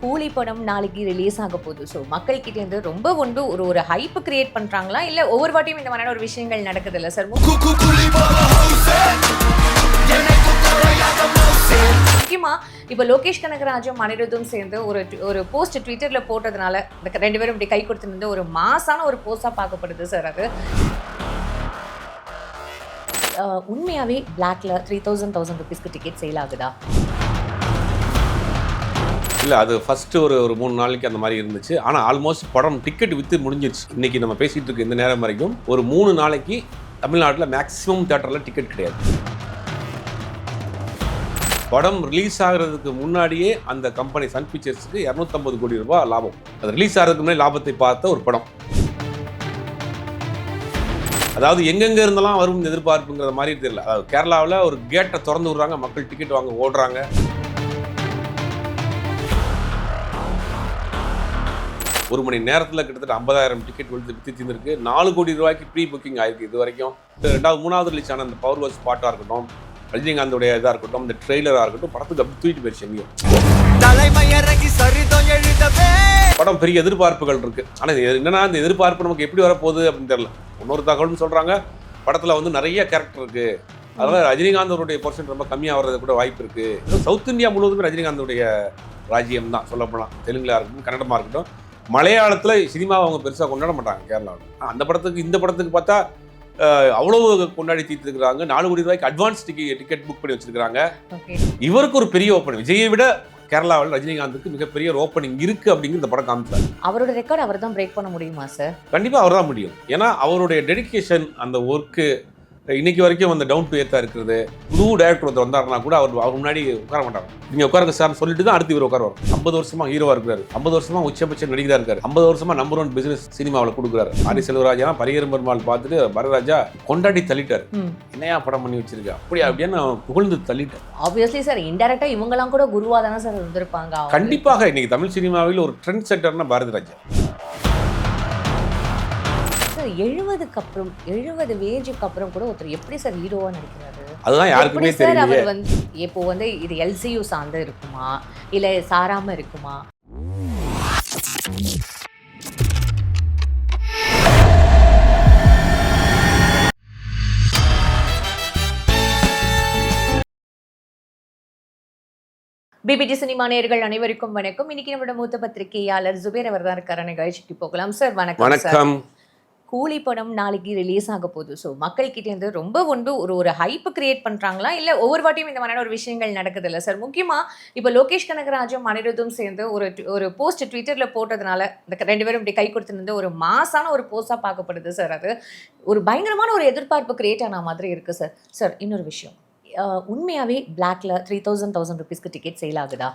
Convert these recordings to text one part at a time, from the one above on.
கூலி படம் நாளைக்கு ரிலீஸ் ஆக போகுது. ஸோ மக்கள் ரொம்ப ஒன்று ஒரு ஒரு ஹைப் கிரியேட் பண்ணுறாங்களா இல்லை ஒவ்வொரு வாட்டியும் இந்த மாதிரியான ஒரு விஷயங்கள் நடக்குது இல்லை சார் முக்கியமாக இப்போ லோகேஷ் கனகராஜும் அனிருத்தும் சேர்ந்து ஒரு ஒரு போஸ்ட் ட்விட்டரில் போட்டதுனால இந்த ரெண்டு பேரும் இப்படி கை கொடுத்துருந்து ஒரு மாசான ஒரு போஸ்டாக பார்க்கப்படுது சார் அது. உண்மையாகவே பிளாக்ல த்ரீ தௌசண்ட் தௌசண்ட் ருபீஸ்க்கு டிக்கெட் சேல் ஆகுதா? இல்லை அது ஃபஸ்ட்டு ஒரு ஒரு மூணு நாளைக்கு அந்த மாதிரி இருந்துச்சு. ஆனால் ஆல்மோஸ்ட் படம் டிக்கெட் விற்று முடிஞ்சிருச்சு. இன்றைக்கி நம்ம பேசிகிட்டு இருக்க இந்த நேரம் வரைக்கும் ஒரு மூணு நாளைக்கு தமிழ்நாட்டில் மேக்ஸிமம் தேட்டரில் டிக்கெட் கிடையாது. படம் ரிலீஸ் ஆகிறதுக்கு முன்னாடியே அந்த கம்பெனி சன் பிக்சர்ஸுக்கு இரநூத்தம்பது கோடி ரூபாய் லாபம். அது ரிலீஸ் ஆகிறதுக்கு முன்னாடி லாபத்தை பார்த்த ஒரு படம். அதாவது எங்கெங்க இருந்தெல்லாம் வரும் எதிர்பார்ப்புங்கிற மாதிரி தெரியல. அதாவது கேரளாவில் ஒரு கேட்டை திறந்து விடுறாங்க. மக்கள் டிக்கெட் வாங்க ஓடுறாங்க. ஒரு மணி நேரத்தில் கிட்டத்தட்ட ஐம்பதாயிரம் டிக்கெட் விழுந்து வித்து தீர்ந்துருக்கு. நாலு கோடி ரூபாய்க்கு ப்ரீ புக்கிங் ஆயிருக்கு இது வரைக்கும். ரெண்டாவது மூணாவது ரிலீஸ் ஆன அந்த பவர் வாஷ் பாட்டாக இருக்கட்டும் ரஜினிகாந்தோடைய இதாக இருக்கட்டும் இந்த ட்ரெய்லராக இருக்கட்டும் படத்துக்கு அப்படி தூக்கிட்டு போயிடுச்சு எங்கேயும் படம் பெரிய எதிர்பார்ப்புகள் இருக்கு. ஆனால் என்னன்னா இந்த எதிர்பார்ப்பு நமக்கு எப்படி வரப்போகுது அப்படின்னு தெரியல. இன்னொரு தகவல்னு சொல்றாங்க படத்தில் வந்து நிறைய கேரக்டர் இருக்கு. அதனால ரஜினிகாந்தோடைய பர்சன்ட் ரொம்ப கம்மியாக வர்றது கூட வாய்ப்பு இருக்கு. இன்னும் சவுத் இந்தியா முழுவதுமே ரஜினிகாந்தோடைய ராஜ்யம் தான் சொல்லப்போனால் தெலுங்குல இருக்கட்டும் கன்னடமாக இருக்கட்டும் மலையாளத்தில் சினிமாவை அவங்க பெருசாக கொண்டாட மாட்டாங்க கேரளாவில். அந்த படத்துக்கு இந்த படத்துக்கு பார்த்தா அவ்வளவு கொண்டாடி தீர்த்துருக்குறாங்க. நாலு கோடி ரூபாய்க்கு அட்வான்ஸ் டிக்கெட் டிக்கெட் புக் பண்ணி வச்சிருக்காங்க இவருக்கு ஒரு பெரிய ஓப்பனிங் விஜயை விட கேரளாவில் ரஜினிகாந்துக்கு மிகப்பெரிய ஒரு ஓப்பனிங் இருக்கு அப்படிங்கிற இந்த படம் காமிச்சார். அவரோட ரெக்கார்ட் அவர் தான் பிரேக் பண்ண முடியுமா சார் கண்டிப்பாக அவர் தான் முடியும். ஏன்னா அவருடைய டெடிகேஷன் அந்த ஒர்க்கு இன்னைக்கு வரைக்கும் அந்த டவுன் டு ஏத்தா இருக்கிறது. புது டேரக்டர் ஒருத்தர் வந்தாருன்னா கூட அவர் அவர் முன்னாடி உட்கார மாட்டாங்க நீங்க உட்காருங்க சார் சொல்லிட்டு தான் அடுத்து இவர் உட்கார வரும் ஐம்பது வருஷமா ஹீரோவா இருக்கிறாரு. ஐம்பது வருஷமா உச்சபட்ச நடிகரா இருக்காரு. ஐம்பது வருஷமா நம்பர் ஒன் பிசினஸ் சினிமாவில் கொடுக்குறாரு. ஆரி செல்வராஜா பரியரும் பெருமாள் பார்த்துட்டு பரராஜா கொண்டாடி தள்ளிட்டாரு. என்னையா படம் பண்ணி வச்சிருக்க? அப்படியா அப்படின்னு புகழ்ந்து தள்ளிட்டார். ஆப்வியஸ்லி சார் இன்டெரக்டா இவங்கலாம் கூட குருவா தானே சார் இருந்திருப்பாங்க. கண்டிப்பாக இன்னைக்கு தமிழ் சினிமாவில் ஒரு ட்ரெண்ட் செட்டர்னா பாரதி ராஜா சார் எழுபதுக்கு அப்புறம் எழுபது வேஜுக்கு அப்புறம் கூட ஒருத்தர் எப்படி சார் ஹீரோவா நடிக்கிறாரு? அதுதான் யாருக்குமே சார் அவர் வந்து இப்போ வந்து இது எல்சியூ சார்ந்து இருக்குமா? இல்ல சாராம இருக்குமா? பிபிடி சினிமா நேயர்கள் அனைவருக்கும் வணக்கம். இன்னைக்கு நம்மளோட மூத்த பத்திரிகையாளர் ஜுபேர் அவர் தான் இருக்காரு நிகழ்ச்சிக்கு போகலாம். சார் வணக்கம் சார். வணக்கம். கூலி படம் நாளைக்கு ரிலீஸ் ஆக போகுது. ஸோ மக்கள்கிட்டேருந்து ரொம்ப ஒன்று ஒரு ஒரு ஹைப்பு கிரியேட் பண்ணுறாங்களா இல்லை ஒவ்வொரு வாட்டியும் இந்த மாதிரியான ஒரு விஷயங்கள் நடக்குது இல்லை சார் முக்கியமாக இப்போ லோகேஷ் கனகராஜும் அனிருத்தும் சேர்ந்து ஒரு ஒரு போஸ்ட் ட்விட்டரில் போட்டதுனால இந்த ரெண்டு பேரும் இப்படி கை கொடுத்துருந்து ஒரு மாசான ஒரு போஸ்டாக பார்க்கப்படுது சார் அது ஒரு பயங்கரமான ஒரு எதிர்பார்ப்பு கிரியேட் ஆன மாதிரி இருக்குது சார் சார் இன்னொரு விஷயம். உண்மையாகவே பிளாக்ல த்ரீ தௌசண்ட் தௌசண்ட் ருபீஸ்க்கு டிக்கெட் சேல் ஆகுதா?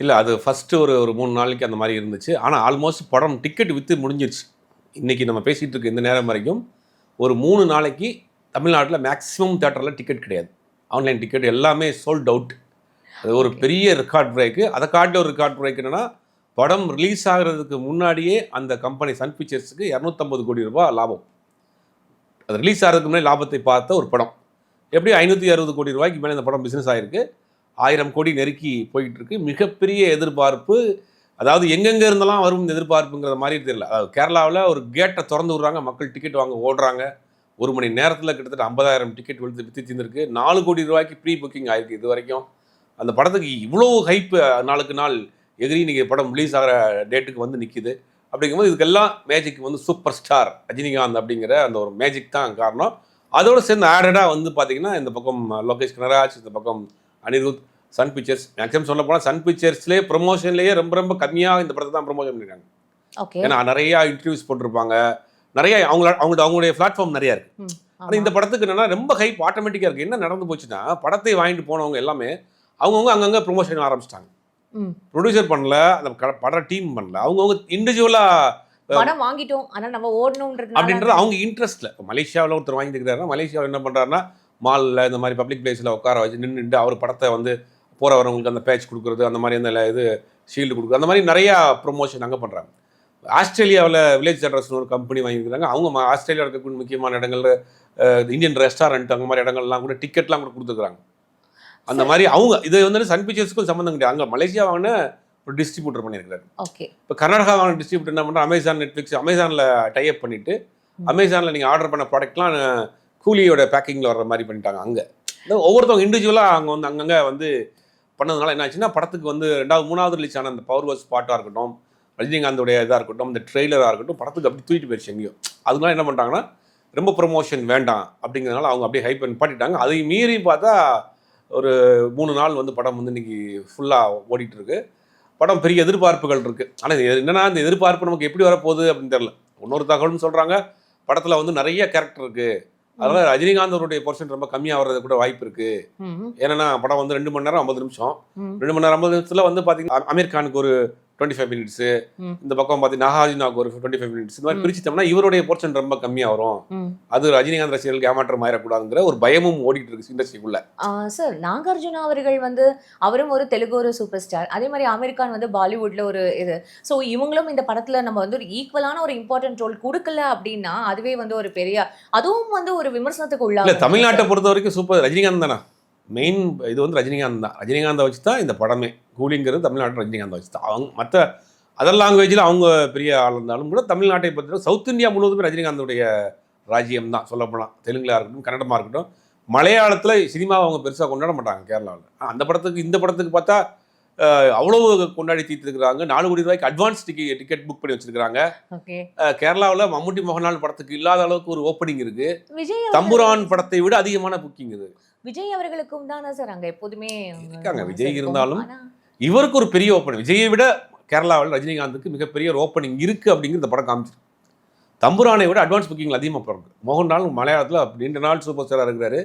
இல்லை அது ஃபஸ்ட்டு ஒரு ஒரு மூணு நாளைக்கு அந்த மாதிரி இருந்துச்சு. ஆனால் ஆல்மோஸ்ட் படம் டிக்கெட் விற்று முடிஞ்சிருச்சு. இன்றைக்கி நம்ம பேசிகிட்டு இருக்க இந்த நேரம் வரைக்கும் ஒரு மூணு நாளைக்கு தமிழ்நாட்டில் மேக்ஸிமம் தேட்டரில் டிக்கெட் கிடையாது. ஆன்லைன் டிக்கெட் எல்லாமே சோல்ட் அவுட் அது ஒரு பெரிய ரெக்கார்ட் பிரேக்கு அதை காட்டில ஒரு ரெக்கார்ட் பிரேக் என்னன்னா படம் ரிலீஸ் ஆகிறதுக்கு முன்னாடியே அந்த கம்பெனி சன் பிக்சர்ஸுக்கு இரநூத்தம்பது கோடி ரூபாய் லாபம். அது ரிலீஸ் ஆகிறதுக்கு முன்னாடி லாபத்தை பார்த்த ஒரு படம். எப்படி ஐநூற்றி அறுபது கோடி ரூபாய்க்கு மேலே இந்த படம் பிஸ்னஸ் ஆகிருக்கு ஆயிரம் கோடி நெருக்கி போயிட்டு இருக்கு. மிகப்பெரிய எதிர்பார்ப்பு அதாவது எங்கெங்க இருந்தெல்லாம் வரும் எதிர்பார்ப்புங்கிற மாதிரி தெரியல. அதாவது கேரளாவில் ஒரு கேட்டை திறந்து விடுறாங்க. மக்கள் டிக்கெட் வாங்க ஓடுறாங்க. ஒரு மணி நேரத்தில் கிட்டத்தட்ட ஐம்பதாயிரம் டிக்கெட் விழுந்து வித்து தீர்ந்துருக்கு. நாலு கோடி ரூபாய்க்கு ப்ரீ புக்கிங் ஆயிருக்கு இது வரைக்கும். அந்த படத்துக்கு இவ்வளோ ஹைப் நாளுக்கு நாள் எதிரி இன்றைக்கி படம் ரிலீஸ் ஆகிற டேட்டுக்கு வந்து நிற்கிது அப்படிங்கும்போது இதுக்கெல்லாம் மேஜிக் வந்து சூப்பர் ஸ்டார் ரஜினிகாந்த் அப்படிங்கிற அந்த ஒரு மேஜிக் தான் காரணம். அதோடு சேர்ந்து ஆடடாக வந்து பார்த்தீங்கன்னா இந்த பக்கம் லோகேஷ் கனராஜ் இந்த பக்கம் அனிருத் சன் பிக்சர்ஸ் மேக்ஸிமம் சொல்ல போனால் சன் பிக்சர்ஸ்லேயே ப்ரொமோஷன்லேயே ரொம்ப ரொம்ப கம்மியாக இந்த படத்தை தான் ப்ரொமோஷன் பண்ணியிருக்காங்க ஏன்னா நிறையா இன்டர்வியூஸ் போட்டிருப்பாங்க. நிறைய அவங்கள அவங்களோட அவங்களுடைய பிளாட்ஃபார்ம் நிறையா இருக்கு. ஆனால் இந்த படத்துக்கு என்னன்னா ரொம்ப ஹைப் ஆட்டோமேட்டிக்காக இருக்குது என்ன நடந்து போச்சுன்னா படத்தை வாங்கிட்டு போனவங்க எல்லாமே அவங்கவுங்க அங்கங்கே ப்ரொமோஷன் ஆரம்பிச்சிட்டாங்க. ப்ரொடியூசர் பண்ணல அந்த பட டீம் பண்ணல. அவங்கவுங்க இண்டிவிஜுவலாக படம் வாங்கிட்டோம். ஆனா நம்ம ஓடணும்ன்றது அப்படின்றது அவங்க இன்ட்ரெஸ்ட்டில் மலேசியாவில் ஒருத்தர் வாங்கிட்டுருக்காருன்னா மலேசியாவில் என்ன பண்ணுறாருன்னா மாலில் இந்த மாதிரி பப்ளிக் பிளேஸில் உட்கார வச்சு நின்றுட்டு அவர் படத்தை வந்து போகிற வரவங்களுக்கு அந்த பேட்ச் கொடுக்குறது அந்த மாதிரி அந்த இது ஷீல்டு கொடுக்குறது அந்த மாதிரி நிறையா ப்ரொமோஷன் அங்கே பண்ணுறாங்க ஆஸ்திரேலியாவில் வில்லேஜ் அட்ரஸ்னு ஒரு கம்பெனி வாங்கியிருக்காங்க. அவங்க ஆஸ்திரேலியாவில் இருக்கக்கூடிய முக்கியமான இடங்கள்ல இந்தியன் ரெஸ்டாரண்ட் அந்த மாதிரி இடங்கள்லாம் கூட டிக்கெட்லாம் கூட கொடுத்துருக்குறாங்க. அந்த மாதிரி அவங்க இது வந்து சன் பிக்சர்ஸ்க்கும் சம்மந்தம் கிடையாது. அங்கே மலேசியா வாங்கின ஒரு டிஸ்ட்ரிபியூட்டர் பண்ணியிருக்காரு ஓகே இப்போ கர்நாடகாவான டிஸ்ட்ரிபியூட்டர் என்ன பண்ணுறோம் அமேசான் நெட்ஃப்ளிக்ஸ் அமேசானில் டைப் பண்ணிட்டு அமேசானில் நீங்கள் ஆர்டர் பண்ண ப்ராடக்ட்லாம் கூலியோட பேக்கிங்கில் வர்ற மாதிரி பண்ணிட்டாங்க அங்கே. ஒவ்வொருத்தவங்க இண்டிவிஜுவலாக அங்கே வந்து அங்கங்கே வந்து பண்ணதுனால என்ன ஆச்சுன்னா படத்துக்கு வந்து ரெண்டாவது மூணாவது ரிலீஸ் ஆன அந்த பவர் வாஸ் பாட்டாக இருக்கட்டும் ரஜினிகாந்தோடைய இதாக இருக்கட்டும் அந்த ட்ரெய்லராக இருக்கட்டும் படத்துக்கு அப்படி தூக்கிட்டு போயிடுச்சு எங்கேயோ. அதனால என்ன பண்ணுறாங்கன்னா ரொம்ப ப்ரொமோஷன் வேண்டாம் அப்படிங்கிறதுனால அவங்க அப்படியே ஹைப் பண்ணி பாட்டிட்டாங்க அதை மீறி பார்த்தா ஒரு மூணு நாள் வந்து படம் வந்து இன்னைக்கு ஃபுல்லாக ஓடிட்டு இருக்கு படம் பெரிய எதிர்பார்ப்புகள் இருக்கு. ஆனால் என்னென்னா இந்த எதிர்பார்ப்பு நமக்கு எப்படி வரப்போகுது அப்படின்னு தெரியல. இன்னொரு தகவல்னு சொல்கிறாங்க படத்தில் வந்து நிறைய கேரக்டர் இருக்குது அதனால ரஜினிகாந்த் அவருடைய போர்ஷன் ரொம்ப கம்மியாக வர்றது கூட வாய்ப்பு இருக்கு. ஏன்னா படம் வந்து ரெண்டு மணி நேரம் ஐம்பது நிமிஷம். ரெண்டு மணி நேரம் ஐம்பது நிமிஷத்துல வந்து பார்த்தீங்கன்னா அமீர் கானுக்கு ஒரு டுவெண்ட்டி ஃபைவ் மினிட்ஸ். இந்த பக்கம் பார்த்தீங்கன்னா நாகார்ஜுனாக்கு ஒரு டுவெண்ட்டி ஃபைவ் மினிட்ஸ் இந்த மாதிரி. பிரிச்சுட்டோம்னா இவருடைய போர்ஷன் ரொம்ப கம்மியாக வரும் அது ரஜினிகாந்த் ரசிகர்களுக்கு ஏமாற்றம் ஆயிடக்கூடாதுங்கிற ஒரு பயமும் ஓடிட்டு இருக்கு இண்டஸ்ட்ரிக்குள்ள சார் நாகார்ஜுனா அவர்கள் வந்து அவரும் ஒரு தெலுங்கு ஒரு சூப்பர் ஸ்டார் அதே மாதிரி அமீர் கான் வந்து பாலிவுட்ல ஒரு இது. ஸோ இவங்களும் இந்த படத்துல நம்ம வந்து ஒரு ஈக்குவலான ஒரு இம்பார்ட்டன்ட் ரோல் கொடுக்கல அப்படின்னா அதுவே வந்து ஒரு பெரிய அதுவும் வந்து ஒரு விமர்சனத்துக்கு உள்ளாகும். தமிழ்நாட்டை பொறுத்த வரைக்கும் சூப்பர் ரஜினிகாந்த் தானே? மெயின் இது வந்து ரஜினிகாந்த் தான். ரஜினிகாந்தை வச்சு தான் இந்த படமே. கூலிங்கிறது தமிழ்நாட்டில் ரஜினிகாந்தை வச்சு தான் அவங்க மற்ற அதர் லாங்குவேஜில் அவங்க பெரிய ஆள் இருந்தாலும் கூட தமிழ்நாட்டை பொறுத்த சவுத் இந்தியா முழுவதுமே ரஜினிகாந்தோடைய ராஜ்யம் தான் சொல்லப்போனால் தெலுங்குல இருக்கட்டும் கன்னடமாக இருக்கட்டும் மலையாளத்தில் சினிமாவை அவங்க பெருசாக கொண்டாட மாட்டாங்க கேரளாவில். அந்த படத்துக்கு இந்த படத்துக்கு பார்த்தா அவ்வளவு கொண்டாடி தீர்த்துருக்குறாங்க. நாலு கோடி ரூபாய்க்கு அட்வான்ஸ் டிக்கெட் டிக்கெட் புக் பண்ணி வச்சிருக்காங்க கேரளாவில் மம்முட்டி மோகன்லால் படத்துக்கு இல்லாத அளவுக்கு ஒரு ஓப்பனிங் இருக்கு. தம்புரான் படத்தை விட அதிகமான புக்கிங் இது. விஜய் அவர்களுக்கும் தானே சார்? அங்க எப்போதுமே இருக்காங்க. விஜய் இருந்தாலும் இவருக்கு ஒரு பெரிய ஓப்பனிங் விஜயை விட கேரளாவில் ரஜினிகாந்துக்கு மிகப்பெரிய ஒரு ஓப்பனிங் இருக்கு அப்படிங்கிற இந்த படம் காமிச்சிருக்கு. தம்புரானை விட அட்வான்ஸ் புக்கிங் அதிகமாக பிறகு மோகன்லால் மலையாளத்தில் நீண்ட நாள் சூப்பர் ஸ்டாராக இருக்கிறாரு.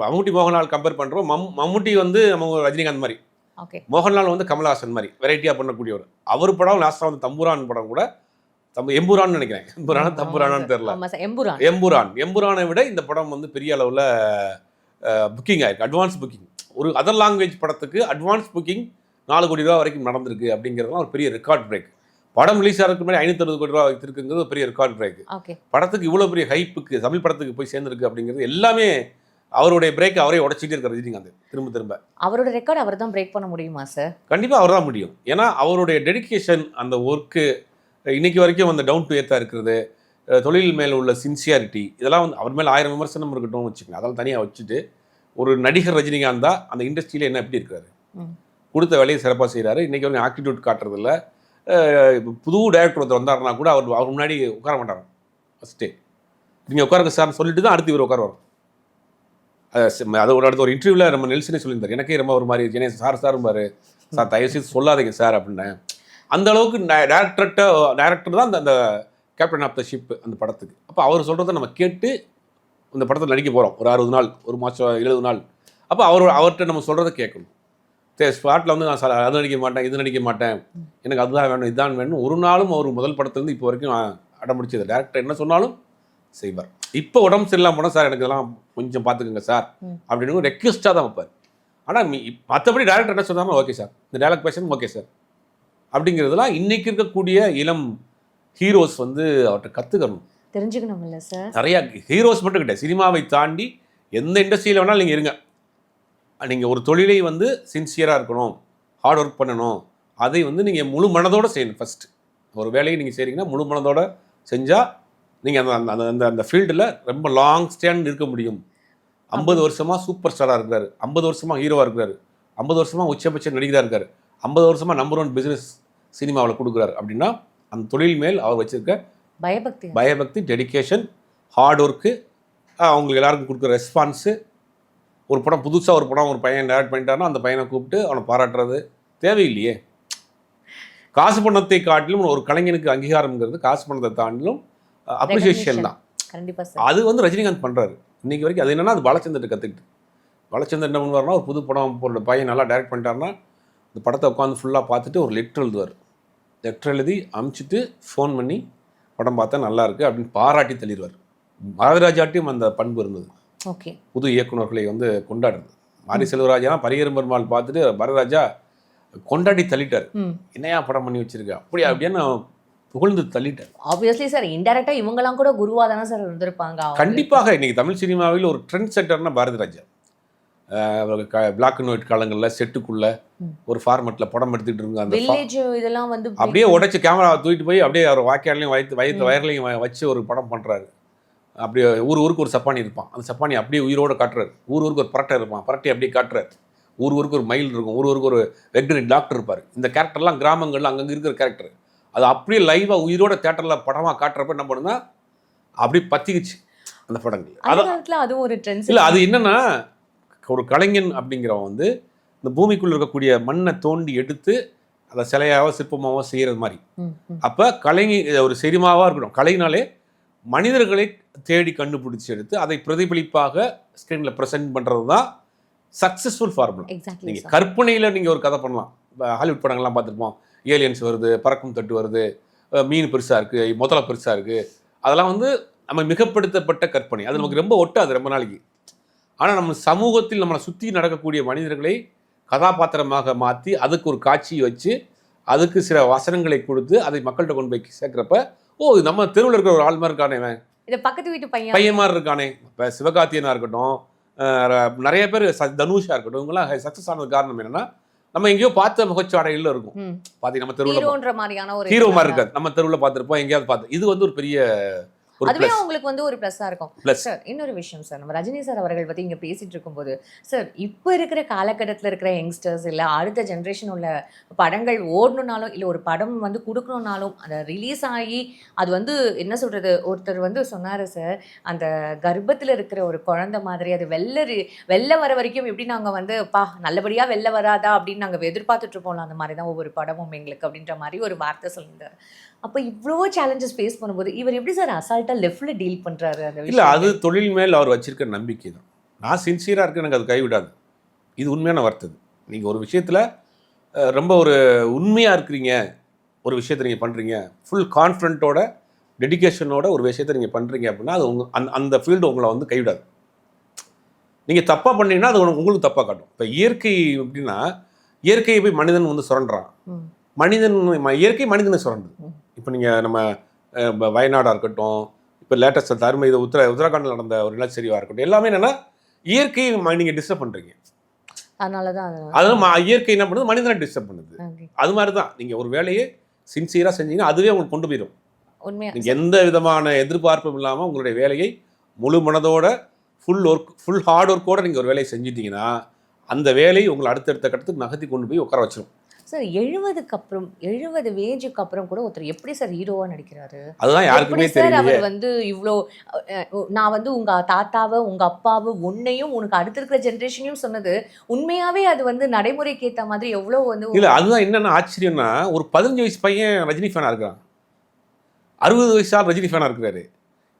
மம்முட்டி மோகன்லால் கம்பேர் பண்ணுறோம் மம் மம்முட்டி வந்து நம்ம ரஜினிகாந்த் மாதிரி. ஓகே. மோகன்லால் வந்து கமலஹாசன் மாதிரி வெரைட்டியாக பண்ணக்கூடியவர். அவர் படம் லாஸ்ட்டாக வந்து தம்புரான் படம் கூட தம்பு எம்புரான்னு நினைக்கிறேன். எம்புரானா தம்புரானான்னு தெரியல. எம்புரான். எம்புரான். எம்புரானை விட இந்த படம் வந்து பெரிய அளவில் புக்கிங் ஆயிருக்கு. அட்வான்ஸ் புக்கிங் ஒரு அதர் லாங்குவேஜ் படத்துக்கு அட்வான்ஸ் புக்கிங் நாலு கோடி ரூபா வரைக்கும் நடந்திருக்கு அப்படிங்கிறதுலாம் ஒரு பெரிய ரெக்கார்ட் பிரேக் படம் ரிலீஸ் ஆகிறதுக்கு முன்னாடி ஐநூற்றி கோடி ரூபா இருக்குங்கிறது ஒரு பெரிய ரெக்கார்ட் பிரேக் படத்துக்கு இவ்வளோ பெரிய ஹைப்புக்கு தமிழ் படத்துக்கு போய் சேர்ந்துருக்கு அப்படிங்கிறது எல்லாமே அவருடைய பிரேக் அவரே உடச்சிட்டே இருக்கார் ரஜினிகாந்த் திரும்ப திரும்ப. அவரோட ரெக்கார்ட் அவர் தான் பிரேக் பண்ண முடியுமா சார் கண்டிப்பாக அவர் தான் முடியும். ஏன்னா அவருடைய டெடிகேஷன் அந்த ஒர்க்கு இன்னைக்கு வரைக்கும் அந்த டவுன் டு ஏத்தாக இருக்கிறது தொழில் மேல உள்ள சின்சியாரிட்டி இதெல்லாம் வந்து அவர் மேலே ஆயிரம் விமர்சனம் இருக்கட்டும் வச்சுக்கோங்க. அதெல்லாம் தனியாக வச்சுட்டு ஒரு நடிகர் ரஜினிகாந்த் தான் அந்த இண்டஸ்ட்ரியில் என்ன எப்படி இருக்காரு. கொடுத்த வேலையை சிறப்பாக செய்கிறாரு இன்றைக்கி வரைக்கும் ஆக்டிடியூட் காட்டுறதில்ல. புது டேரக்டர் ஒருத்தர் வந்தாருன்னா கூட அவர் அவர் முன்னாடி உட்கார மாட்டாங்க ஃபஸ்ட்டே நீங்கள் உட்காருங்க சார்னு சொல்லிட்டு தான் அடுத்து இவர் உட்கார வரும் அது ஒரு அடுத்த ஒரு இன்டர்வியூவில் நம்ம நெல்சனே சொல்லியிருந்தார். எனக்கே ரொம்ப ஒரு மாதிரி ஜெனே சார் சார் பாரு சார் தயவு செய்து சொல்லாதீங்க சார் அப்படின்னேன். அந்த அளவுக்கு டேரக்டர்கிட்ட டேரக்டர் தான் அந்த அந்த கேப்டன் ஆஃப் த ஷிப் அந்த படத்துக்கு. அப்போ அவர் சொல்கிறத நம்ம கேட்டு இந்த படத்தில் நடிக்க போகிறோம் ஒரு அறுபது நாள் ஒரு மாதம் எழுபது நாள். அப்போ அவர் அவர்கிட்ட நம்ம சொல்கிறத கேட்கணும். சரி ஸ்பாட்டில் வந்து நான் அது நடிக்க மாட்டேன் இது நடிக்க மாட்டேன். எனக்கு அதுதான் வேணும் இதுதான் வேணும் ஒரு நாளும் அவர் முதல் படத்துலேருந்து இப்போ வரைக்கும் அடம்பிடிச்சது. டேரக்டர் என்ன சொன்னாலும் செய்வார். இப்போ உடம்பு சரியில்லாம போனால் சார் எனக்கு இதெல்லாம் கொஞ்சம் பார்த்துக்கோங்க சார். அப்படின்னு ரெக்வஸ்ட்டாக தான் வைப்பார். ஆனால் மற்றபடி டேரக்டர் என்ன சொன்னாலும் ஓகே சார். இந்த டேலக் பேசணும் ஓகே சார். அப்படிங்கிறதுலாம் இன்றைக்கி இருக்கக்கூடிய இளம் ஹீரோஸ் வந்து அவர்கிட்ட கற்றுக்கணும் தெரிஞ்சுக்கணும் இல்ல சார் நிறைய ஹீரோஸ் மட்டும் கிடையாது சினிமாவை தாண்டி எந்த இண்டஸ்ட்ரியில் வேணாலும் நீங்கள் இருங்க. நீங்கள் ஒரு தொழிலை வந்து சின்சியராக இருக்கணும் ஹார்ட் ஒர்க் பண்ணணும். அதை வந்து நீங்கள் முழு மனதோடு செய்யணும் ஃபஸ்ட்டு ஒரு வேலையை நீங்கள் செய்கிறீங்கன்னா முழு மனதோட செஞ்சால் நீங்கள் அந்த அந்த- அந்த அந்த அந்த ஃபீல்டில் ரொம்ப லாங் ஸ்டாண்ட் இருக்க முடியும். ஐம்பது வருஷமாக சூப்பர் ஸ்டாராக இருக்கிறாரு. ஐம்பது வருஷமாக ஹீரோவாக இருக்கிறாரு. ஐம்பது வருஷமாக உச்சபட்ச நடிகராக இருக்காரு. ஐம்பது வருஷமாக நம்பர் ஒன் பிஸ்னஸ் சினிமாவில் கொடுக்குறாரு. அப்படின்னா அந்த தொழில் மேல் அவர் வச்சிருக்க பயபக்தி. பயபக்தி டெடிகேஷன் ஹார்ட் ஒர்க்கு அவங்களுக்கு எல்லாருக்கும் கொடுக்குற ரெஸ்பான்ஸு ஒரு படம் புதுசாக ஒரு படம் ஒரு பையன் டேரக்ட் பண்ணிட்டாருன்னா அந்த பையனை கூப்பிட்டு அவனை பாராட்டுறது தேவையில்லையே. காசு பணத்தை காட்டிலும் ஒரு கலைஞனுக்கு அங்கீகாரம்ங்கிறது காசு பணத்தை தாண்டிலும் அப்ரிசியேஷன் தான். அது வந்து ரஜினிகாந்த் பண்ணுறாரு இன்னைக்கு வரைக்கும் அது என்னன்னா அது பாலச்சந்தர் கற்றுக்கிட்டு பாலச்சந்தர் என்ன பண்ணுவார்னா ஒரு புது படம் ஒரு பையன் நல்லா டைரக்ட் பண்ணிட்டாருன்னா இந்த படத்தை உட்காந்து ஃபுல்லாக பார்த்துட்டு ஒரு லெட்டர் எழுதுவார். லெட்டர் எழுதி அமுச்சிட்டு ஃபோன் பண்ணி படம் பார்த்தா நல்லா இருக்கு அப்படின்னு பாராட்டி தள்ளிடுவார். பாரதிராஜாட்டையும் அந்த பண்பு இருந்தது. ஓகே. புது இயக்குனர்களை வந்து கொண்டாடுறது. மாரி செல்வராஜா பரிகரம் பெருமாள் பார்த்துட்டு பரதராஜா கொண்டாடி தள்ளிட்டார். என்னையா படம் பண்ணி வச்சிருக்க? அப்படியா அப்படின்னு புகழ்ந்து தள்ளிட்டார். ஆப்வியஸ்லி சார் இன்டெரக்டா இவங்கலாம் கூட குருவா தானே சார் இருந்திருப்பாங்க. கண்டிப்பாக இன்னைக்கு தமிழ் சினிமாவில் ஒரு ட்ரெண்ட் செட்டர்னா பாரதிராஜா. பிளாக் அண்ட் ஒயிட் காலங்களில் செட்டுக்குள்ள. ஒரு ஃபார்மெட்டில் படம் எடுத்துக்கிட்டு இருங்க அந்த இதெல்லாம் வந்து அப்படியே உடைச்சு கேமரா தூக்கிட்டு போய் அப்படியே அவர் வாய்க்காலையும் வயிற்று வயிற்று ம். வயர்லையும் வச்சு ஒரு படம் பண்ணுறாரு அப்படியே ஊர் ஊருக்கு ஒரு சப்பானி இருப்பான். அந்த சப்பானி அப்படியே உயிரோட காட்டுறாரு. ஊர் ஊருக்கு ஒரு பரட்டை இருப்பான். பரட்டை அப்படியே காட்டுறாரு. ஊர் ஊருக்கு ஒரு மயில் இருக்கும். ஊர் ஊருக்கு ஒரு வெட்டரி டாக்டர் இருப்பார். இந்த கேரக்டர்லாம் கிராமங்கள்ல அங்கங்கே இருக்கிற கேரக்டர் அது அப்படியே லைவாக உயிரோட தேட்டரில் படமாக காட்டுறப்ப என்ன பண்ணுன்னா அப்படியே பத்திக்குச்சு அந்த படங்கள். காலத்துல அதுவும் ஒரு ட்ரெண்ட் இல்லை அது என்னன்னா ஒரு கலைஞன் அப்படிங்கிறவன் வந்து இந்த பூமிக்குள்ள இருக்கக்கூடிய மண்ணை தோண்டி எடுத்து அதை சிலையாவோ சிற்பமாவோ செய்கிறது மாதிரி. அப்போ கலைஞ ஒரு சினிமாவாக இருக்கணும் கலைனாலே மனிதர்களை தேடி கண்டுபிடிச்சி எடுத்து அதை பிரதிபலிப்பாக ஸ்க்ரீனில் ப்ரெசென்ட் பண்ணுறது தான் சக்ஸஸ்ஃபுல் ஃபார்முலா நீங்கள் கற்பனையில் நீங்கள் ஒரு கதை பண்ணலாம். ஹாலிவுட் படங்கள்லாம் பார்த்துருப்போம். ஏலியன்ஸ் வருது பறக்கும் தட்டு வருது மீன் பெருசாக இருக்குது முதல்ல பெருசாக இருக்குது அதெல்லாம் வந்து நம்ம மிகப்படுத்தப்பட்ட கற்பனை. அது நமக்கு ரொம்ப ஒட்டாது ரொம்ப நாளைக்கு. ஆனால் நம்ம சமூகத்தில் நம்மளை சுற்றி நடக்கக்கூடிய மனிதர்களை கதாபாத்திரமாக மாற்றி அதுக்கு ஒரு காட்சியை வச்சு அதுக்கு சில வசனங்களை கொடுத்து அதை மக்கள்கிட்ட கொண்டு போய் சேர்க்குறப்ப ஓ நம்ம தெருவில் இருக்கிற ஒரு ஆள் மாதிரி இருக்கானே இவன். இது பக்கத்து வீட்டு பையன். பையன் மாதிரி இருக்கானே. இப்போ சிவகார்த்தியனாக இருக்கட்டும் நிறைய பேர் தனுஷா இருக்கட்டும் இவங்கெல்லாம் சக்ஸஸ் ஆனது காரணம் என்னன்னா நம்ம எங்கேயோ பார்த்த முகச்சாடையில் இருக்கும். பாத்தி நம்ம தெருவில் ஹீரோ. மாதிரி இருக்காது. நம்ம தெருவில் பார்த்துருப்போம் எங்கேயாவது பார்த்து. இது வந்து ஒரு பெரிய அதுவே அவங்களுக்கு வந்து ஒரு ப்ளஸ்ஸாக இருக்கும். சார் இன்னொரு விஷயம் சார் நம்ம ரஜினி சார் அவர்கள் பற்றி இங்கே பேசிட்டு இருக்கும்போது சார் இப்போ இருக்கிற காலகட்டத்தில் இருக்கிற யங்ஸ்டர்ஸ் இல்லை அடுத்த ஜென்ரேஷன் உள்ள படங்கள் ஓடணுனாலும் இல்லை ஒரு படம் வந்து கொடுக்கணுன்னாலும் அதை ரிலீஸ் ஆகி அது வந்து என்ன சொல்கிறது ஒருத்தர் வந்து சொன்னார் சார் அந்த கர்ப்பத்தில் இருக்கிற ஒரு குழந்தை மாதிரி அது வெளில வெளில வர வரைக்கும் எப்படி நாங்கள் வந்து பா நல்லபடியாக வெளில வராதா? அப்படின்னு நாங்கள் எதிர்பார்த்துட்டு இருப்போம்ல அந்த மாதிரி தான் ஒவ்வொரு படமும் எங்களுக்கு அப்படின்ற மாதிரி ஒரு வார்த்தை சொல்லியிருந்தார். அப்போ இவ்வளோ சேலஞ்சஸ் ஃபேஸ் பண்ணும்போது இவர் எப்படி சார் அசால்ட்டாக லெஃப்டில் டீல் பண்ணுறாரு அந்த இல்லை அது தொழில் மேல் அவர் வச்சிருக்க நம்பிக்கை தான். நான் சின்சியராக இருக்கேன் எனக்கு அது கைவிடாது. இது உண்மையான வார்த்தை நீங்கள் ஒரு விஷயத்தில் ரொம்ப ஒரு உண்மையாக இருக்கிறீங்க ஒரு விஷயத்தை நீங்கள் பண்ணுறீங்க ஃபுல் கான்ஃபிடண்ட்டோட டெடிகேஷனோட ஒரு விஷயத்தை நீங்கள் பண்ணுறீங்க அப்படின்னா அது உங்க அந்த அந்த ஃபீல்டு உங்களை வந்து கைவிடாது. நீங்கள் தப்பாக பண்ணீங்கன்னா அது உங்களுக்கு தப்பாக காட்டும். இப்போ இயற்கை எப்படின்னா இயற்கையை போய் மனிதன் வந்து சுரண்டுறான். மனிதன் இயற்கை மனிதனை சுரண்டுது. இப்போ நீங்கள் நம்ம அஹ், ப- வயநாடா இருக்கட்டும் இப்போ லேட்டஸ்ட் தருமை இது உத்தர உத்தரகாண்டில் நடந்த ஒரு நிலச்சரிவாக இருக்கட்டும். எல்லாமே என்னன்னா இயற்கையை ம- நீங்க டிஸ்டர்ப் பண்றீங்க. அதனால தான் அது அதுவும் ம- இயற்கை என்ன பண்ணுது? மனிதனை டிஸ்டர்ப் பண்ணுது. அது மாதிரி தான் நீங்க ஒரு வேலையை சின்சியராக செஞ்சீங்கன்னா அதுவே உங்களுக்கு கொண்டு போயிடும் உண்மையா? நீங்க எந்த விதமான எதிர்பார்ப்பும் இல்லாமல் உங்களுடைய வேலையை முழு மனதோட ஃபுல் ஒர்க் ஃபுல் ஹார்ட் ஒர்க்கோட நீங்கள் ஒரு வேலையை செஞ்சிட்டீங்கன்னா அந்த வேலை உங்களை அடுத்தடுத்த கட்டத்துக்கு நகர்த்தி கொண்டு போய் உட்கார வச்சிடும் சார் எழுபதுக்கு அப்புறம் எழுபது வேஜுக்கு அப்புறம் கூட ஒருத்தர் எப்படி சார் ஹீரோவா நடிக்கிறாரு? அதுதான் யாருக்குமே சார் அவர் வந்து இவ்வளோ நான் வந்து உங்க தாத்தாவை உங்க அப்பாவை உன்னையும் உனக்கு அடுத்து இருக்கிற ஜென்ரேஷனையும் சொன்னது. உண்மையாவே அது வந்து நடைமுறைக்கு ஏத்த மாதிரி எவ்வளோ வந்து இல்ல அதுதான் என்னென்ன ஆச்சரியம்னா ஒரு பதினஞ்சு வயசு பையன் ரஜினி ஃபேனா இருக்கிறான். அறுபது வயசால் ரஜினி ஃபேனா இருக்கிறாரு.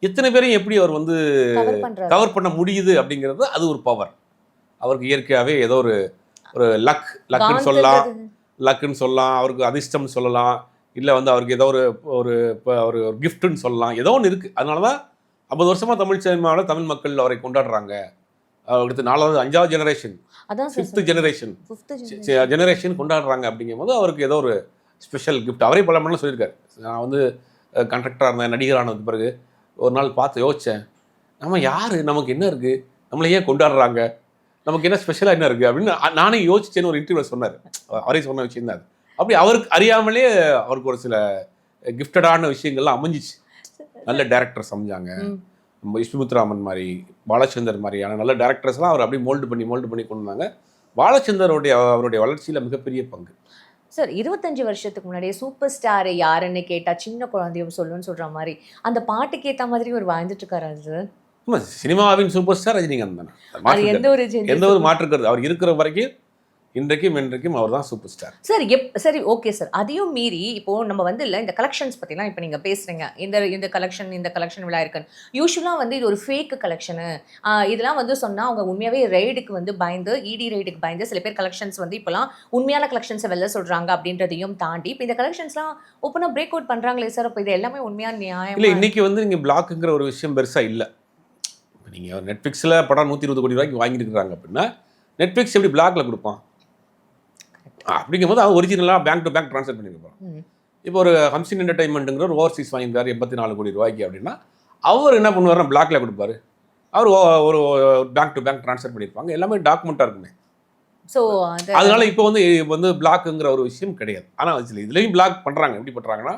எத்தனை பேரையும் எப்படி அவர் வந்து கவர் பண்ண முடியுது அப்படிங்கிறது அது ஒரு பவர் அவருக்கு இயற்கையாகவே ஏதோ ஒரு ஒரு லக் லக்குன்னு சொல்லலாம். லக்குன்னு சொல்லலாம் அவருக்கு அதிர்ஷ்டம்னு சொல்லலாம் இல்லை வந்து அவருக்கு ஏதோ ஒரு ஒரு இப்போ ஒரு கிஃப்ட்டுன்னு சொல்லலாம் ஏதோ ஒன்று இருக்குது அதனால தான் ஐம்பது வருஷமாக தமிழ் சினிமாவில் தமிழ் மக்கள் அவரை கொண்டாடுறாங்க. அடுத்து நாலாவது அஞ்சாவது ஜெனரேஷன் அதான் சார் ஃபிஃப்த் ஜெனரேஷன் ஜெனரேஷன் கொண்டாடுறாங்க அப்படிங்கும்போது அவருக்கு ஏதோ ஒரு ஸ்பெஷல் gift. அவரே பல மணி சொல்லியிருக்காரு. நான் வந்து கண்டக்டராக இருந்தேன் நடிகரானதுக்கு பிறகு ஒரு நாள் பார்த்து யோசித்தேன் நம்ம யார்? நமக்கு என்ன இருக்குது நம்மளை ஏன் கொண்டாடுறாங்க? நமக்கு என்ன ஸ்பெஷலாக என்ன இருக்குது அப்படின்னு நானே யோசிச்சேன்னு ஒரு இன்டர்வியூவில் சொன்னார். அவரே சொன்ன விஷயம் தான். அப்படி அவருக்கு அறியாமலே அவருக்கு ஒரு சில கிஃப்டடான விஷயங்கள்லாம் அமைஞ்சிச்சு. நல்ல டேரக்டர்ஸ் அமைஞ்சாங்க. விஷ்ணுமுத்துராமன் மாதிரி பாலச்சந்தர் மாதிரியான நல்ல டேரக்டர்ஸ்லாம் அவர் அப்படியே மோல்டு பண்ணி மோல்டு பண்ணி கொண்டு வந்தாங்க. பாலச்சந்தருடைய அவருடைய வளர்ச்சியில் மிகப்பெரிய பங்கு. சார் இருபத்தஞ்சு வருஷத்துக்கு முன்னாடியே சூப்பர் ஸ்டார் யாருன்னு கேட்டா சின்ன குழந்தையும் சொல்லுன்னு சொல்ற மாதிரி அந்த பாட்டுக்கு ஏத்த மாதிரி ஒரு வாழ்ந்துட்டு இருக்காரு சார்? ஆமா, சினிமாவின் சூப்பர் ஸ்டார் ரஜினிகாந்த் தானே. எந்த ஒரு. எந்த ஒரு மாற்று கருத்து அவர் இருக்கிற வரைக்கும் இன்றைக்கும் இன்றைக்கும் அவர் தான் சூப்பர் ஸ்டார். சார் எப் சரி ஓகே சார். அதையும் மீறி இப்போ நம்ம வந்து இல்லை இந்த கலெக்ஷன்ஸ் பற்றிலாம் இப்போ நீங்கள் பேசுறீங்க. இந்த இந்த கலெக்ஷன் இந்த கலெக்ஷன் விழா இருக்குன்னு. யூஸ்வலாக வந்து இது ஒரு ஃபேக் கலெக்ஷனு இதெல்லாம் வந்து சொன்னால் அவங்க உண்மையாகவே ரைடுக்கு வந்து பயந்து இடி ரைடுக்கு பயந்து சில பேர் கலெக்ஷன்ஸ் வந்து இப்போலாம் உண்மையான கலெக்ஷன்ஸை வெளில சொல்கிறாங்க அப்படின்றதையும் தாண்டி இப்போ இந்த கலெக்ஷன்ஸ்லாம் ஓப்பனாக பிரேக் அவுட் பண்ணுறாங்களே சார். அப்போ இது எல்லாமே உண்மையான இல்லை நியாயம் இன்னைக்கு வந்து நீங்கள் பிளாக்குங்கிற ஒரு விஷயம் பெருசாக இல்லை. இப்போ நீங்கள் நெட்ஃப்ளிக்ஸில் படம் நூற்றி இருபது கோடி ரூபாய்க்கு வாங்கிட்டு இருக்காங்க அப்படின்னா நெட்ஃப்ளிக்ஸ் எப்படி பிளாக்ல கொடுப்பான்? அப்படிங்கும்போது அவன் ஒரிஜினலாக பேங்க் டு பேங்க் ட்ரான்ஸ்ஃபர் பண்ணியிருப்பான். இப்போ ஒரு ஹம்சின் என்டர்டைன்மெண்ட்டுங்கிற ஒரு ஓவர்சீஸ் வாங்கியிருக்காரு எண்பத்தி நாலு கோடி ரூபாய்க்கு அப்படின்னா அவர் என்ன பண்ணுவாருன்னா பிளாக்ல கொடுப்பாரு. அவர் ஒரு பேங்க் டு பேங்க் ட்ரான்ஸ்ஃபர் பண்ணியிருப்பாங்க எல்லாமே டாக்குமெண்ட்டாக இருக்குமே. ஸோ அது அதனால இப்போ வந்து இப்போ வந்து பிளாக்குங்கிற ஒரு விஷயம் கிடையாது. ஆனால் சில இதுலேயும் பிளாக் பண்ணுறாங்க எப்படி பண்ணுறாங்கன்னா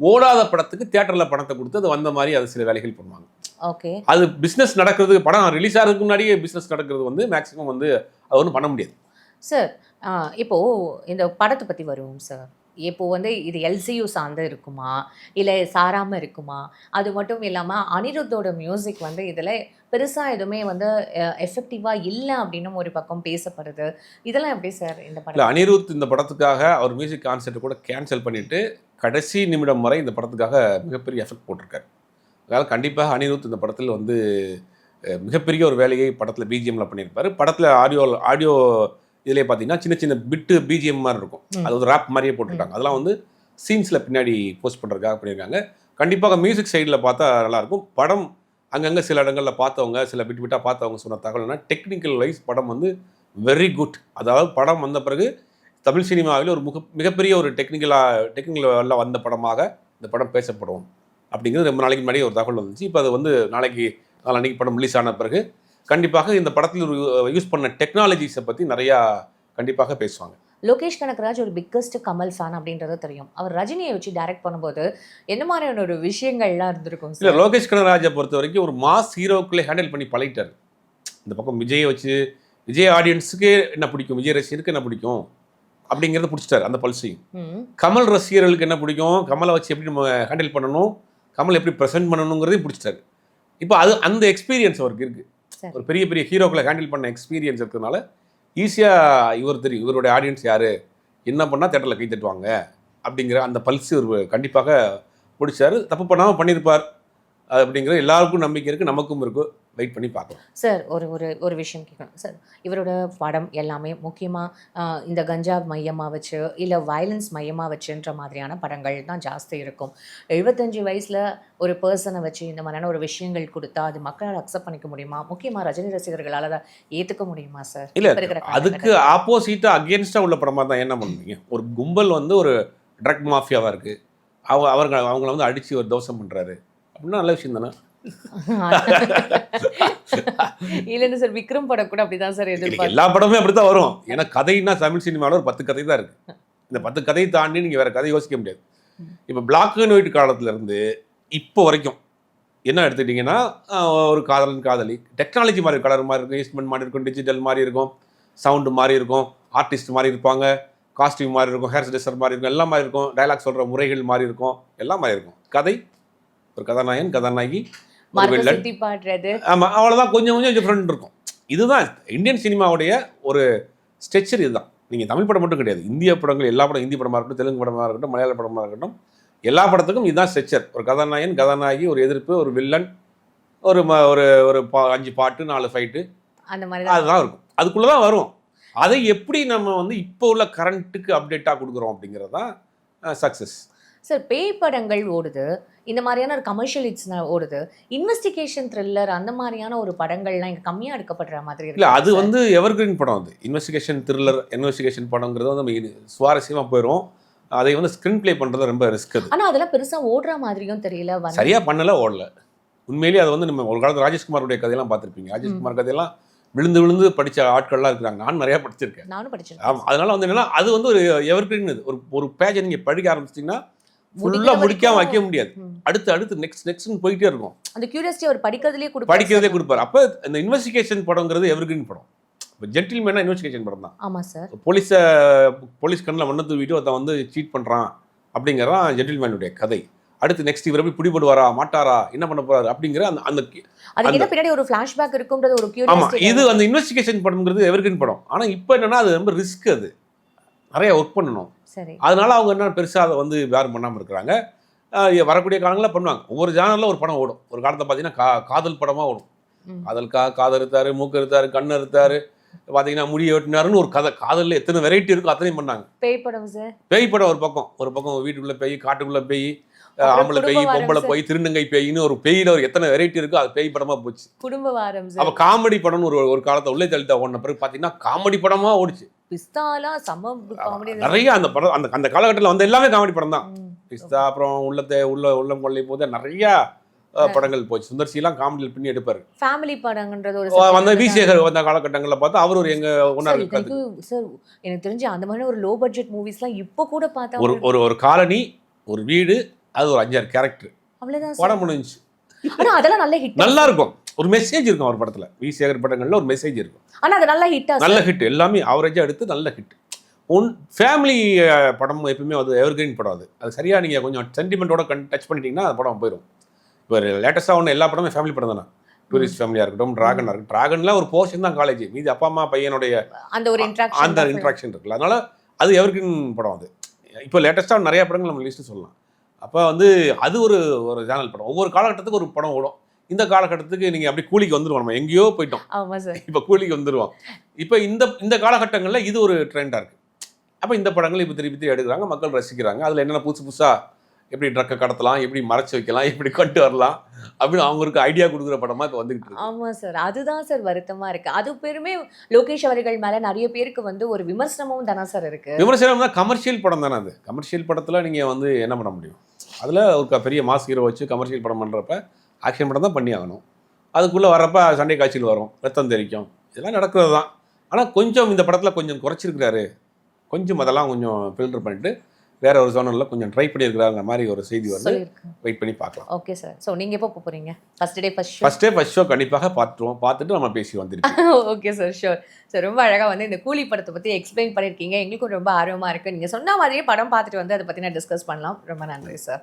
ஓடாத படத்துக்கு தியேட்டரில் பணத்தை கொடுத்து அது வந்த மாதிரி அது சில வேலைகள் பண்ணுவாங்க. ஓகே. அது பிஸ்னஸ் நடக்கிறது படம் ரிலீஸ் ஆகிறதுக்கு முன்னாடியே பிஸ்னஸ் நடக்கிறது வந்து மேக்ஸிமம் வந்து அது ஒன்றும் பண்ண முடியாது. சார் இப்போ இந்த படத்தை பத்தி வருவோம் சார் இப்போ வந்து இது எல்சியூ சார்ந்து இருக்குமா? இல்லை சாராமல் இருக்குமா? அது மட்டும் இல்லாமல் அனிருத்தோட மியூசிக் வந்து இதில் பெருசாக எதுவுமே வந்து எஃபெக்டிவாக இல்லை அப்படின்னும் ஒரு பக்கம் பேசப்படுது. இதெல்லாம் எப்படி சார் இந்த இல்லை படம் அனிருத் இந்த படத்துக்காக அவர் மியூசிக் கான்செர்ட் கூட கேன்சல் பண்ணிட்டு கடைசி நிமிடம் வரை இந்த படத்துக்காக மிகப்பெரிய எஃபெக்ட் போட்டிருக்காரு. அதனால் கண்டிப்பாக அனிருத் இந்த படத்தில் வந்து மிகப்பெரிய ஒரு வேலையை படத்தில் பிஜிஎம்ல பண்ணியிருப்பார். படத்தில் ஆடியோ ஆடியோ இதிலே பார்த்தீங்கன்னா சின்ன சின்ன பிட்டு பிஜிஎம் மாதிரி இருக்கும். அது ஒரு ரேப் மாதிரியே போட்டிருக்காங்க. அதெல்லாம் வந்து சீன்ஸில் பின்னாடி போஸ்ட் பண்ணுறதுக்காக பண்ணியிருக்காங்க. கண்டிப்பாக மியூசிக் சைடில் பார்த்தா நல்லாயிருக்கும் படம் அங்கங்கே சில இடங்களில் பார்த்தவங்க சில பிட் பிட்டாக பார்த்தவங்க சொன்ன தகவல்னா டெக்னிக்கல் வைஸ் படம் வந்து வெரி குட் அதாவது படம் வந்த பிறகு தமிழ் சினிமாவில் ஒரு முக மிகப்பெரிய ஒரு டெக்னிக்கலாக டெக்னிக்கல் வந்த படமாக இந்த படம் பேசப்படும். அப்படிங்கிறது ரொம்ப நாளைக்கு முன்னாடி ஒரு தகவல் வந்துச்சு. இப்போ அது வந்து நாளைக்கு நாளைக்கு படம் ரிலீஸ் ஆன பிறகு கண்டிப்பாக இந்த படத்தில் யூஸ் பண்ண டெக்னாலஜிஸை பற்றி நிறையா கண்டிப்பாக பேசுவாங்க. லோகேஷ் கனகராஜ் ஒரு பிக்கஸ்ட் கமல் ஃபேன் அப்படின்றது தெரியும். அவர் ரஜினியை வச்சு டைரக்ட் பண்ணும்போது என்ன மாதிரியான ஒரு விஷயங்கள்லாம் இருந்திருக்கும் இல்லை லோகேஷ் கனகராஜை பொறுத்த வரைக்கும் ஒரு மாஸ் ஹீரோக்களே ஹேண்டில் பண்ணி பழகிட்டார். இந்த பக்கம் விஜயை வச்சு விஜய் ஆடியன்ஸுக்கு என்ன பிடிக்கும்? விஜய் ரசிகருக்கு என்ன பிடிக்கும்? அப்படிங்கிறத பிடிச்சிட்டாரு அந்த பல்சையும் கமல் ரசிகர்களுக்கு என்ன பிடிக்கும்? கமலை வச்சு எப்படி நம்ம ஹேண்டில் பண்ணணும்? கமல் எப்படி ப்ரெசென்ட் பண்ணணுங்கிறதையும் பிடிச்சிட்டாரு. இப்போ அது அந்த எக்ஸ்பீரியன்ஸ் அவருக்கு இருக்குது. ஒரு பெரிய பெரிய ஹீரோக்களை ஹேண்டில் பண்ண எக்ஸ்பீரியன்ஸ் இருக்கிறதுனால ஈஸியாக இவர் தெரியும் இவருடைய ஆடியன்ஸ் யார்? என்ன பண்ணால் தேட்டரில் கை தட்டுவாங்க? அப்படிங்கிற அந்த பல்ஸ் இவர் கண்டிப்பாக பிடிச்சார் தப்பு பண்ணாமல் பண்ணியிருப்பார் அப்படிங்கிற எல்லாருக்கும் நம்பிக்கை இருக்குது நமக்கும் இருக்கும் வெயிட் பண்ணி பார்க்கலாம் சார் ஒரு ஒரு ஒரு விஷயம் கேட்கணும். சார் இவரோட படம் எல்லாமே முக்கியமாக இந்த கஞ்சா மையமாக வச்சு இல்லை வயலன்ஸ் மையமாக வச்சுன்ற மாதிரியான படங்கள் தான் ஜாஸ்தி இருக்கும். எழுபத்தஞ்சு வயசில் ஒரு பர்சனை வச்சு இந்த மாதிரியான ஒரு விஷயங்கள் கொடுத்தா அது மக்களால் அக்செப்ட் பண்ணிக்க முடியுமா? முக்கியமாக ரஜினி ரசிகர்களால் அதை ஏற்றுக்க முடியுமா சார் இல்ல அதுக்கு. ஆப்போசிட்டாக அகேன்ஸ்டாக உள்ள படமாக தான் என்ன பண்ணுவீங்க? ஒரு கும்பல் வந்து ஒரு ட்ரக் மாஃபியாவாக இருக்குது அவங்க அவர்கள் அவங்கள வந்து அடித்து ஒரு தோசம் பண்ணுறாரு அப்படின்னா நல்ல விஷயம் தானே? இல்லைன்னு சார் விக்ரம் படம் கூட அப்படிதான் சார் எதிர்பார்த்து எல்லா படமுமே அப்படி தான் வரும். ஏன்னா கதைன்னா தமிழ் சினிமாவில் ஒரு பத்து கதை தான் இருக்குது இந்த பத்து கதையை தாண்டி நீங்கள் வேறு கதை யோசிக்க முடியாது. இப்போ பிளாக் அண்ட் ஒயிட் காலத்துல இருந்து இப்போ வரைக்கும் என்ன எடுத்துக்கிட்டிங்கன்னா ஒரு காதலன் காதலி டெக்னாலஜி மாதிரி கலர் மாதிரி இருக்கும் இன்ஸ்ட்ருமெண்ட் மாதிரி இருக்கும் டிஜிட்டல் மாதிரி இருக்கும் சவுண்டு மாதிரி இருக்கும் ஆர்டிஸ்ட் மாதிரி இருப்பாங்க காஸ்டியூம் மாதிரி இருக்கும் ஹேர் ஸ்டைலர் மாதிரி இருக்கும் எல்லாம் மாதிரி இருக்கும் டயலாக் சொல்கிற முறைகள் மாதிரி இருக்கும் எல்லாம் மாதிரி இருக்கும். கதை ஒரு கதாநாயகன் கதாநாயகி சுத்தி பாடுறது. கொஞ்சம் கொஞ்சம் டிஃப்ரெண்ட் இருக்கும். இதுதான் இந்தியன் சினிமாவுடைய ஒரு ஸ்ட்ரெச்சர் இதுதான். நீங்கள் தமிழ் படம் மட்டும் கிடையாது. இந்திய படங்கள் எல்லா படம் ஹிந்தி படமாக இருக்கட்டும் தெலுங்கு படமாக இருக்கட்டும் மலையாள படமாக இருக்கட்டும் எல்லா படத்துக்கும் இதுதான் ஸ்ட்ரெச்சர் ஒரு கதாநாயகன் கதாநாயகி ஒரு எதிர்ப்பு ஒரு வில்லன் ஒரு ம- ஒரு ஒரு பா அஞ்சு பாட்டு நாலு ஃபைட்டு அந்த மாதிரி தான் அதுதான் இருக்கும். அதுக்குள்ளே தான் வரும். அதை எப்படி நம்ம வந்து இப்போ உள்ள கரண்ட்டுக்கு அப்டேட்டாக கொடுக்குறோம் அப்படிங்கிறது தான் சக்ஸஸ் சார் பேய் படங்கள் ஓடுது. இந்த மாதிரியான ஒரு கமர்ஷியல் இட்ஸ் ஓடுது. இன்வெஸ்டிகேஷன் த்ரில்லர் அந்த மாதிரியான ஒரு படங்கள்லாம் இங்க கம்மியா எடுக்கப்படுற மாதிரி இல்லை அது வந்து எவர்கிரீன் படம் அது. இன்வெஸ்டிகேஷன் த்ரில்லர் இன்வெஸ்டிகேஷன் படங்கிறது வந்து நம்ம சுவாரஸ்யமாக போயிடும் அதை வந்து ஸ்க்ரீன் ப்ளே பண்ணுறது ரொம்ப ரிஸ்க் அது. ஆனா அதெல்லாம் பெருசா ஓடுற மாதிரியும் தெரியல வந்து- சரியா பண்ணல ஓடல. உண்மையிலேயே அது வந்து நம்ம ஒரு காலத்து ராஜேஷ்குமாருடைய கதையெல்லாம் பார்த்துருப்பீங்க. ராஜேஷ்குமார் கதையெல்லாம் விழுந்து விழுந்து படிச்ச ஆட்கள்லாம் இருக்கிறாங்க. நான் நிறைய படிச்சிருக்கேன். நானும் படிச்சிருக்கேன். ஆமாம் அதனால வந்து என்னன்னா அது வந்து ஒரு எவர்கிரீன் இது. ஒரு ஒரு பேஜை நீங்கள் படிக்க ஆரம்பிச்சிட்டிங்கன்னா ஃபுல்லாக முடிக்காம வைக்க முடியாது. அடுத்து அடுத்து நெக்ஸ்ட் நெக்ஸ்ட்னு போயிட்டே இருக்கும் அந்த கியூரியாசிட்டி அவர் படிக்கிறதுலயே கொடுப்பாரு படிக்கிறதே. கொடுப்பாரு. அப்போ இந்த இன்வெஸ்டிகேஷன் படங்கிறது எவர்கிரீன் படம். இப்போ ஜென்டில்மேனா இன்வெஸ்டிகேஷன் படம் தான். ஆமா சார். போலீஸை போலீஸ் கண்ணில் மண்ணை தூவிட்டு ஒருத்தன் வந்து சீட் பண்ணுறான் அப்படிங்கிறதான் ஜென்டில்மேனுடைய கதை. அடுத்து நெக்ஸ்ட் இவர் எப்படி பிடிபடுவாரா மாட்டாரா என்ன பண்ண போறாரு அப்படிங்கிற அந்த அந்த அதுக்கு பின்னாடி ஒரு ஃபிளாஷ்பேக் இருக்கும்ன்றது ஒரு ஆமா இது அந்த இன்வெஸ்டிகேஷன் படம்ங்கிறது எவர்கிரீன் படம். ஆனா இப்போ என்னன்னா அது ரொம்ப ரிஸ்க் அது. நிறைய ஒர்க் பண்ணணும். சரி. அதனால அவங்க என்ன பெருசா அதை வந்து யாரும் பண்ணாம இருக்கிறாங்க. வரக்கூடிய காலங்களில் பண்ணுவாங்க. ஒவ்வொரு ஜானரில் ஒரு படம் ஓடும். ஒரு காலத்தை பார்த்தீங்கன்னா கா காதல் படமா ஓடும். காதல் இருத்தாரு மூக்கு இருத்தாரு கண்ணு இருத்தாரு பார்த்தீங்கன்னா முடி வெட்டினாருன்னு ஒரு கதை. காதலில் எத்தனை வெரைட்டி இருக்கோ அத்தனையும் பண்ணாங்க. பேய் படம் சார் பேய் படம் ஒரு பக்கம். ஒரு பக்கம் வீட்டுக்குள்ள பேய் காட்டுக்குள்ள பேய் ஆம்பளை பேய் பொம்பளை பேய் திருநங்கை பேய்னு ஒரு பேயில ஒரு எத்தனை வெரைட்டி இருக்கோ அது பேய் படமா போச்சு. குடும்ப வாரம் அப்ப காமெடி படம்னு ஒரு ஒரு காலத்தை உள்ளே தள்ளிட்ட ஓடின பிறகு பாத்தீங்கன்னா காமெடி படமா ஓடிச்சு. பிஸ்தாலா சம காமெடி நிறைய அந்த படம் அந்த அந்த காலகட்டத்தில் வந்த எல்லாமே காமெடி படம் தான். பிஸ்தா அப்புறம் உள்ளத்தை உள்ள உள்ளம் கொள்ளை போது நிறைய படங்கள் போச்சு. சுந்தர் சிலாம் காமெடியில் பின்னி எடுப்பார். ஃபேமிலி படங்கன்றது ஒரு வந்த வி. சேகர் வந்த காலகட்டங்களில் பார்த்தா அவர் ஒரு எங்க ஒன்றா சார் எனக்கு தெரிஞ்சு அந்த மாதிரி ஒரு லோ பட்ஜெட் மூவிஸ்லாம் இப்போ கூட பார்த்தா ஒரு ஒரு ஒரு காலனி ஒரு வீடு அது ஒரு அஞ்சாறு கேரக்டர் அவ்வளவுதான் சார் படம் முடிஞ்சுச்சு. ஆனா அதெல்லாம் நல்ல ஹிட் நல்லா இருக்கும். ஒரு மெசேஜ் இருக்கும் அவர் படத்துல. வி. சேகர் படங்கள்ல ஒரு மெசேஜ் இருக்கும். ஆனா அது நல்ல ஹிட்டா நல்ல ஹிட் எல்லாமே ஆவரேஜாக எடுத்து நல்ல ஹிட் ஒன் ஃபேமிலி படம் எப்பவுமே அது எவர்கிரீன் படம் அது. அது சரியா நீங்க கொஞ்சம் சென்டிமெண்ட்டோட கண் டச் பண்ணிட்டீங்கன்னா அந்த படம் போயிடும் இப்போ லேட்டஸ்ட்டாக ஒன்று எல்லா படமே ஃபேமிலி படம் தானே? டூரிஸ்ட் ஃபேமிலியாக இருக்கட்டும் ட்ராகனாக இருக்கட்டும். ட்ராகன்லாம் ஒரு போர்ஷன் தான் காலேஜ் மீதி அப்பா அம்மா பையனுடைய அந்த ஒரு இன்ட்ராக்ஷன் அந்த இன்ட்ராக்ஷன் இருக்குல்ல. அதனால அது எவர்கிரீன் படம் அது. இப்போ லேட்டஸ்ட்டாக நிறைய படங்கள் நம்ம லிஸ்ட்டு சொல்லலாம். அப்போ வந்து அது ஒரு ஒரு சேனல் படம். ஒவ்வொரு காலகட்டத்துக்கு ஒரு படம் ஓடும். இந்த காலகட்டத்துக்கு நீங்கள் அப்படி கூலிக்கு வந்துருவோம் நம்ம. எங்கேயோ போயிட்டோம். ஆமா சார் இப்போ கூலிக்கு வந்துருவோம். இப்போ இந்த இந்த காலகட்டங்களில் இது ஒரு ட்ரெண்டாக இருக்குது அப்போ இந்த படங்கள் இப்போ திருப்பி திருப்பி எடுக்கிறாங்க மக்கள் ரசிக்கிறாங்க. அதில் என்னென்ன புதுசு புதுசாக எப்படி ட்ரக்கை கடத்தலாம் எப்படி மறைச்சு வைக்கலாம் எப்படி கொண்டு வரலாம் அப்படின்னு அவங்களுக்கு ஐடியா கொடுக்குற படமாக இப்போ வந்துகிட்டு இருக்கு. ஆமா சார் அதுதான் சார் வருத்தமா இருக்கு. அது பேருமே லோகேஷ் அவர்கள் மேல நிறைய பேருக்கு வந்து ஒரு விமர்சனமும் தானே சார் இருக்கு. விமர்சனம் தான் கமர்ஷியல் படம் தானே அது. கமர்ஷியல் படத்தில் நீங்கள் வந்து என்ன பண்ண முடியும்? அதில் ஒரு பெரிய மாஸ் ஹீரோ வச்சு கமர்ஷியல் படம் பண்ணுறப்ப ஆக்ஷன் படம் தான் பண்ணி ஆகணும் அதுக்குள்ளே வர்றப்ப சண்டை காட்சியில் வரும் ரத்தம் தெரிக்கும் இதெல்லாம் நடக்கிறது தான் ஆனால் கொஞ்சம் இந்த படத்தில் கொஞ்சம் குறைச்சிருக்கிறாரு. கொஞ்சம் அதெல்லாம் கொஞ்சம் ஃபில்டர் பண்ணிட்டு வேற ஒரு ஜோனரில் கொஞ்சம் ட்ரை பண்ணியிருக்கிறாங்க மாதிரி ஒரு செய்தி வந்து வெயிட் பண்ணி பார்க்கலாம். ஓகே சார் ஸோ நீங்க எப்போ போப் போறீங்க? First day first show first day first show கண்டிப்பாக பார்த்துருவோம். பார்த்துட்டு நம்ம பேசி வந்துருக்கோம். ஓகே சார் ஷோர் சார் ரொம்ப அழகா வந்து இந்த கூலி படத்தை பத்தி எக்ஸ்பிளைன் பண்ணிருக்கீங்க எங்களுக்கும் ரொம்ப ஆர்வமா இருக்கு. நீங்க சொன்ன மாதிரியே படம் பார்த்துட்டு வந்து அதை பத்தி நான் டிஸ்கஸ் பண்ணலாம். ரொம்ப நன்றி சார்